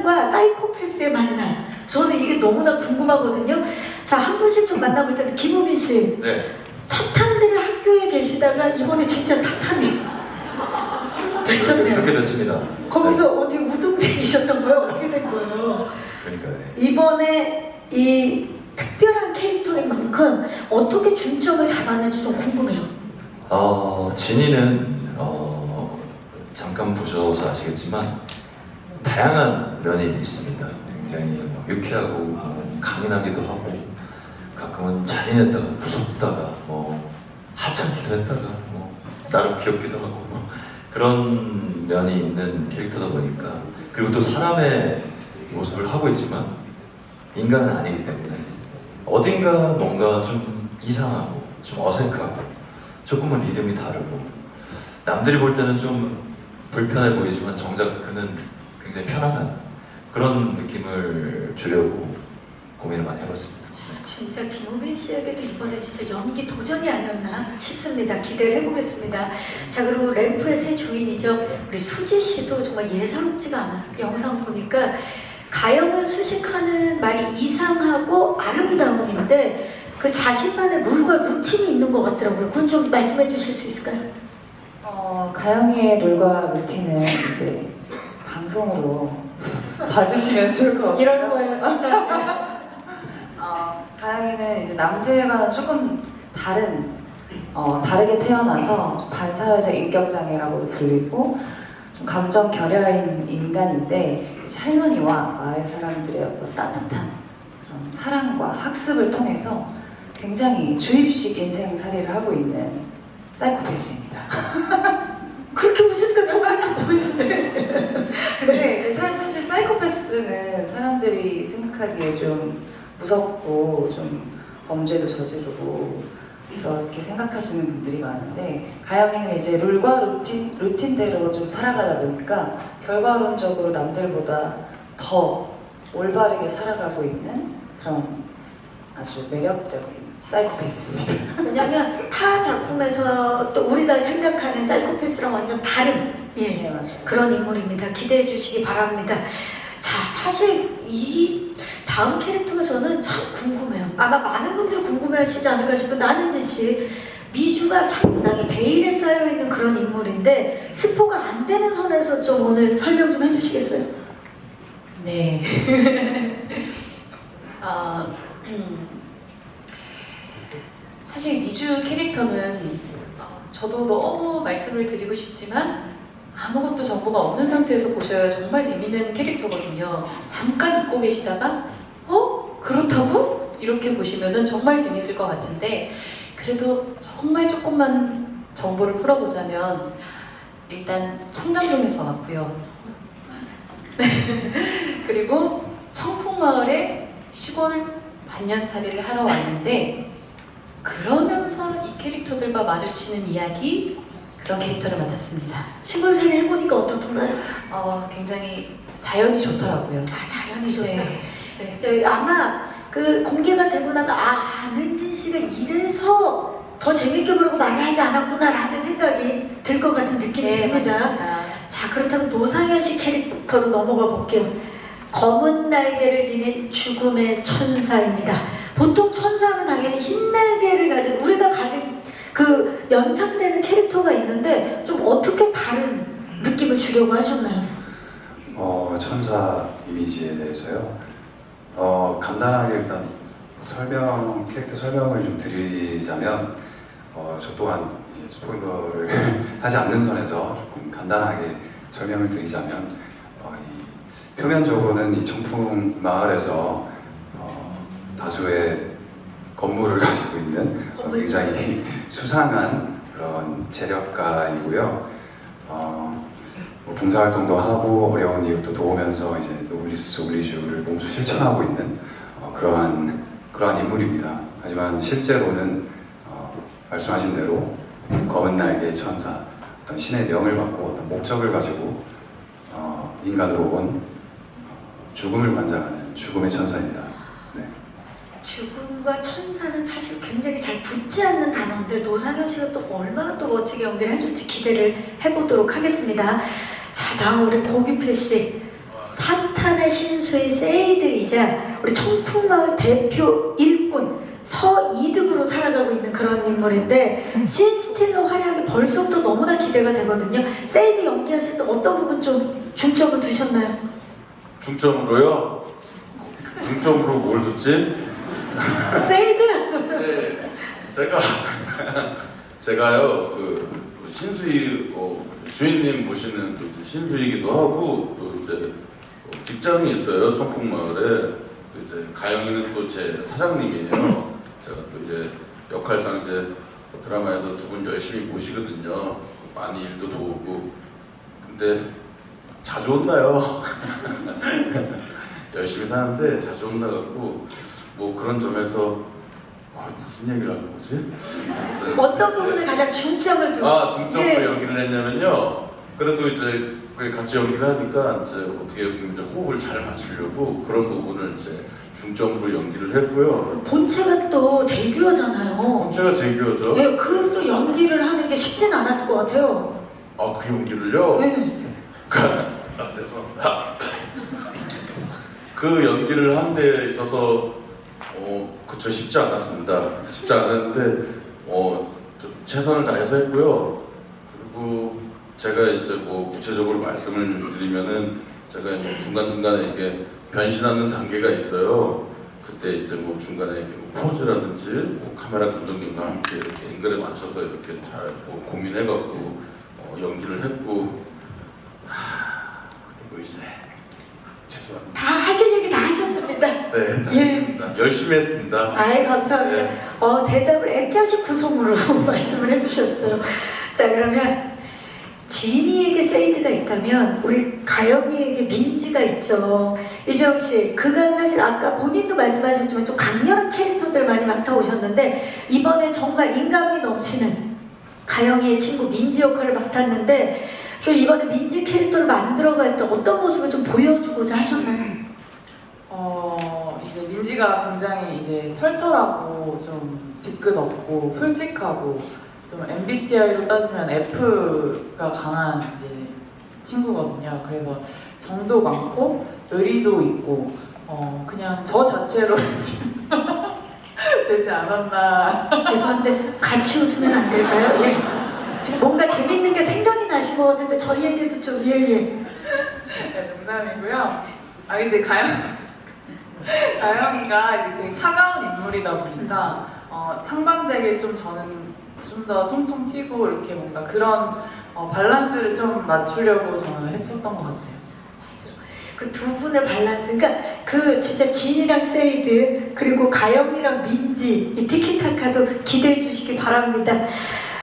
인간과 사이코패스의 만남. 저는 이게 너무나 궁금하거든요. 자, 한 분씩 좀 만나볼 텐데, 김우빈 씨. 네. 사탄들의 학교에 계시다가 이번에 진짜 사탄이 되셨네요. 그렇게 됐습니다. 거기서 어디 우등생이셨던 거예요? 어떻게 된 거예요? 그러니까 네. 이번에 이 특별한 캐릭터인 만큼 어떻게 중점을 잡았는지 좀 궁금해요. 어, 진이는 어, 잠깐 보셔서 아시겠지만 다양한 면이 있습니다. 굉장히 뭐 유쾌하고 뭐 강인하기도 하고 가끔은 잔인했다가 무섭다가 뭐 하찮기도 했다가 뭐 나름 귀엽기도 하고 뭐 그런 면이 있는 캐릭터다 보니까 그리고 또 사람의 모습을 하고 있지만 인간은 아니기 때문에 어딘가 뭔가 좀 이상하고 좀 어색하고 조금은 리듬이 다르고 남들이 볼 때는 좀 불편해 보이지만 정작 그는 굉장히 편안한 그런 느낌을 주려고 고민을 많이 해봤습니다. 진짜 김우빈 씨에게도 이번에 진짜 연기 도전이 아니었나 싶습니다. 기대를 해보겠습니다. 자 그리고 램프의 새 주인이죠. 우리 수지 씨도 정말 예사롭지가 않아요. 영상 보니까 가영은 수식하는 말이 이상하고 아름다움인데 그 자신만의 룰과 루틴이 있는 것 같더라고요. 그건 좀 말씀해 주실 수 있을까요? 어, 가영이의 룰과 루틴은 이제 방송으로 봐주시면 좋을 것 같아요. 이런 거예요, 진짜. 어, 가영이는 이제 남들과는 조금 다른, 어, 다르게 태어나서 반사회적 인격장애라고도 불리고 좀 감정 결여인 인간인데 할머니와 마을 사람들의 어떤 따뜻한 그런 사랑과 학습을 통해서 굉장히 주입식 인생살이를 하고 있는 사이코패스입니다. 그렇게 웃으니까 더 그렇게 보이던데. 근데 이제 사- 사실 사이코패스는 사람들이 생각하기에 좀 무섭고 좀 범죄도 저지르고 그렇게 생각하시는 분들이 많은데 가영이는 이제 룰과 루틴, 루틴대로 좀 살아가다 보니까 결과론적으로 남들보다 더 올바르게 살아가고 있는 그런 아주 매력적인 사이코패스입니다. 왜냐면 타 작품에서 또 우리가 생각하는 사이코패스랑 완전 다른 예, 네. 그런 인물입니다. 기대해 주시기 바랍니다. 자, 사실 이 다음 캐릭터가 저는 참 궁금해요. 아마 많은 분들이 궁금해하시지 않을까 싶은데 안은진 씨 미주가 상당히 베일에 쌓여 있는 그런 인물인데 스포가 안 되는 선에서 좀 오늘 설명 좀 해주시겠어요? 네. 아, 음, 사실 미주 캐릭터는 어, 저도 너무 말씀을 드리고 싶지만 아무것도 정보가 없는 상태에서 보셔야 정말 재밌는 캐릭터거든요. 잠깐 잊고 계시다가 어? 그렇다고? 이렇게 보시면은 정말 재밌을 것 같은데 그래도 정말 조금만 정보를 풀어보자면 일단 청담동에서 왔고요. 그리고 청풍마을에 시골 반년살이를 하러 왔는데 그러면서 이 캐릭터들과 마주치는 이야기 그런 캐릭터를 맡았습니다. 시골살이 해보니까 어떻던가요? 어, 굉장히 자연이 좋더라고요. 아, 자연이 좋다. 네. 네. 저희 아마 그 공개가 되고 나서 아 안은진 씨가 이래서 더 재밌게 보려고 말을 하지 않았구나라는 생각이 들 것 같은 느낌이 네, 듭니다. 맞습니다. 자 그렇다면 노상현 씨 캐릭터로 넘어가 볼게요. 검은 날개를 지닌 죽음의 천사입니다. 보통 천사는 당연히 흰 날개를 가진 우리가 가진 그 연상되는 캐릭터가 있는데 좀 어떻게 다른 느낌을 주려고 하셨나요? 어, 천사 이미지에 대해서요. 어, 간단하게 일단 설명, 캐릭터 설명을 좀 드리자면, 어, 저 또한 이제 스포일러를 하지 않는 선에서 조금 간단하게 설명을 드리자면, 어, 이 표면적으로는 이 청풍 마을에서 어, 다수의 건물을 가지고 있는 어, 굉장히 수상한 그런 재력가이고요. 어, 뭐 봉사활동도 하고 어려운 이웃도 도우면서 이제 노블리스 오블리주를 몸소 실천하고 있는 어, 그러한 그러한 인물입니다. 하지만 실제로는 어, 말씀하신 대로 검은 날개의 천사, 어떤 신의 명을 받고 어떤 목적을 가지고 어, 인간으로 온 어, 죽음을 관장하는 죽음의 천사입니다. 네. 죽음과 천사는 사실 굉장히 잘 붙지 않는 단어인데 노상현 씨가 또 얼마나 또 멋지게 연기를 해줄지 기대를 해보도록 하겠습니다. 자 다음 우리 고규표 씨 사탄의 신수의 세이드이자 우리 청풍마을 대표 일꾼 서이득으로 살아가고 있는 그런 인물인데 신스틸러 활약이 벌써부터 너무나 기대가 되거든요. 세이드 연기하실 때 어떤 부분 좀 중점을 두셨나요? 중점으로요? 중점으로 뭘 듣지? 세이드! 네, 제가 제가요 그 신수이 어, 주인님 모시는 또 이제 신수이기도 하고 또 이제 어, 직장이 있어요 청풍마을에 또 이제 가영이는 또 제 사장님이에요. 제가 또 이제 역할상 이제 드라마에서 두 분 열심히 모시거든요. 많이 일도 도우고 근데 자주 혼나요. 열심히 사는데 자주 혼나갖고 뭐 그런 점에서 아, 무슨 얘기를 하는 거지? 어떤 부분에 가장 중점을 두고 아 중점으로 예. 연기를 했냐면요. 그래도 이제 그 같이 연기를 하니까 이제 어떻게 보면 이제 호흡을 잘 맞추려고 그런 부분을 이제 중점으로 연기를 했고요. 본체가 또 재규어잖아요. 제가 제기어죠. 예, 그또 연기를 하는 게 쉽진 않았을 것 같아요. 아 그 연기를요. 예. 아, 죄송합니다. 그 연기를 한 데 있어서 어 그쵸 쉽지 않았습니다. 쉽지 않았는데 어좀 최선을 다해서 했고요. 그리고 제가 이제 뭐 구체적으로 말씀을 드리면은 제가 뭐 중간 중간에 이게 변신하는 단계가 있어요. 그때 이제 뭐 중간에 이렇게 뭐 포즈라든지 뭐 카메라 감독님과 함께 이렇게 앵글에 맞춰서 이렇게 잘 뭐 고민해갖고 어, 연기를 했고 그리고 이제 죄송합니다. 네, 예. 열심히 했습니다. 아이 감사합니다. 네. 어, 대답을 액자식 구성으로 말씀을 해주셨어요. 자 그러면 지니에게 세이드가 있다면 우리 가영이에게 민지가 있죠. 이주영 씨, 그간 사실 아까 본인도 말씀하셨지만 좀 강렬한 캐릭터들 많이 맡아 오셨는데 이번엔 정말 인간미 넘치는 가영이의 친구 민지 역할을 맡았는데 좀 이번에 민지 캐릭터를 만들어갈 때 어떤 모습을 좀 보여주고자 하셨나요? 어 이제 민지가 굉장히 이제 털털하고 좀 뒤끝 없고 솔직하고 좀 MBTI로 따지면 F가 강한 이제 친구거든요. 그래서 정도 많고 의리도 있고 어 그냥 저 자체로 되지 않았나. 죄송한데 같이 웃으면 안 될까요? 예. 지금 뭔가 재밌는 게 생각이 나신 것 같은데 저희에게도 좀 예예. 네, 농담이고요. 아 이제 가영 가영이가 이제 되게 차가운 인물이다 보니까 어, 탕방되게 좀 저는 좀 더 통통 튀고 이렇게 뭔가 그런 어, 밸런스를 좀 맞추려고 저는 했었던 것 같아요. 그 두 분의 밸런스, 그러니까 그 진짜 진이랑 세이드 그리고 가영이랑 민지 이 티키타카도 기대해 주시기 바랍니다.